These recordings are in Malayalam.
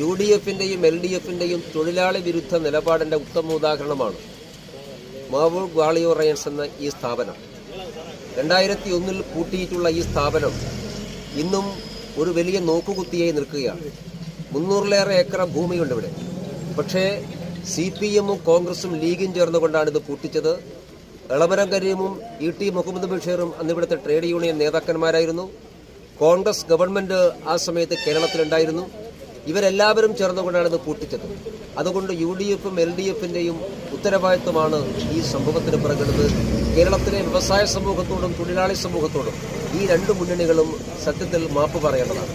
യു ഡി എഫിന്റെയും എൽ ഡി എഫിന്റെയും തൊഴിലാളി വിരുദ്ധ നിലപാടിന്റെ ഉത്തമ ഉദാഹരണമാണ് മാവൂർ ഗ്വാളിയോ റയൻസ് എന്ന ഈ സ്ഥാപനം. രണ്ടായിരത്തി ഒന്നിൽ കൂട്ടിയിട്ടുള്ള ഈ സ്ഥാപനം ഇന്നും ഒരു വലിയ നോക്കുകുത്തിയായി നിൽക്കുകയാണ്. മുന്നൂറിലേറെ ഏക്കർ ഭൂമിയുണ്ട് ഇവിടെ. പക്ഷേ സി പി എമ്മും കോൺഗ്രസും ലീഗും ചേർന്നുകൊണ്ടാണ് ഇത് പൂട്ടിച്ചത്. എളമരം കരീമും ഇ ടി മുഹമ്മദ് ബഷീറും അന്നിവിടുത്തെ ട്രേഡ് യൂണിയൻ നേതാക്കന്മാരായിരുന്നു. കോൺഗ്രസ് ഗവൺമെന്റ് ആ സമയത്ത് കേരളത്തിലുണ്ടായിരുന്നു. ഇവരെല്ലാവരും ചേർന്നുകൊണ്ടാണ് ഇത് പൂട്ടിച്ചത്. അതുകൊണ്ട് യു ഡി എഫും എൽ ഡി എഫിന്റെയും ഉത്തരവാദിത്വമാണ് ഈ സംഭവത്തിന് പിറകുന്നത് കേരളത്തിലെ വ്യവസായ സമൂഹത്തോടും തൊഴിലാളി സമൂഹത്തോടും ഈ രണ്ട് മുന്നണികളും സത്യത്തിൽ മാപ്പ് പറയേണ്ടതാണ്.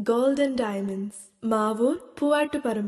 Gold and Diamonds, Mavur, Puattuparam.